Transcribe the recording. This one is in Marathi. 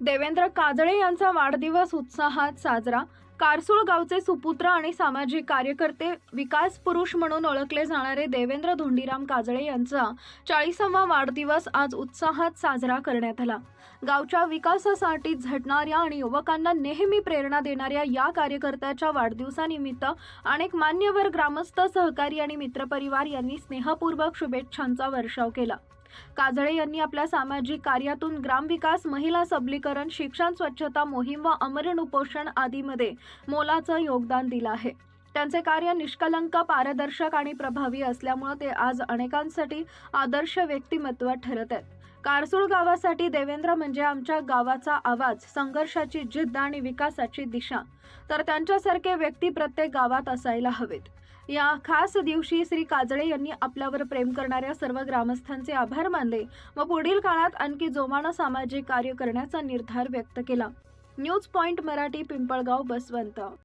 देवेंद्र काजळे यांचा वाढदिवस उत्साहात साजरा. कारसूळ गावचे सुपुत्र आणि सामाजिक कार्यकर्ते विकास पुरुष म्हणून ओळखले जाणारे देवेंद्र धोंडीराम काजळे यांचा चाळीसावा वाढदिवस आज उत्साहात साजरा करण्यात आला. गावच्या विकासासाठी झटणाऱ्या आणि युवकांना नेहमी प्रेरणा देणाऱ्या या कार्यकर्त्याच्या वाढदिवसानिमित्त अनेक मान्यवर ग्रामस्थ सहकारी आणि मित्रपरिवार यांनी स्नेहपूर्वक शुभेच्छांचा वर्षाव केला. काजळे यांनी आपल्या सामाजिक कार्यातून ग्रामविकास महिला सबलीकरण शिक्षण स्वच्छता मोहीम व अमरण उपोषण आदीमध्ये मोलाचं योगदान दिलं आहे. त्यांचे कार्य निष्कलंक पारदर्शक आणि प्रभावी असल्यामुळे ते आज अनेकांसाठी आदर्श व्यक्तिमत्व ठरत आहेत. कारसूळ गावासाठी देवेंद्र म्हणजे आमच्या गावाचा आवाज संघर्षाची जिद्द आणि विकासाची दिशा. तर त्यांच्यासारखे व्यक्ती प्रत्येक गावात असायला हवेत. या खास दिवशी श्री काजळे यांनी आपल्यावर प्रेम करणाऱ्या सर्व ग्रामस्थांचे आभार मानले व पुढील काळात आणखी जोमानं सामाजिक कार्य करण्याचा निर्धार व्यक्त केला. News point Marathi Pimpalgaon Baswant.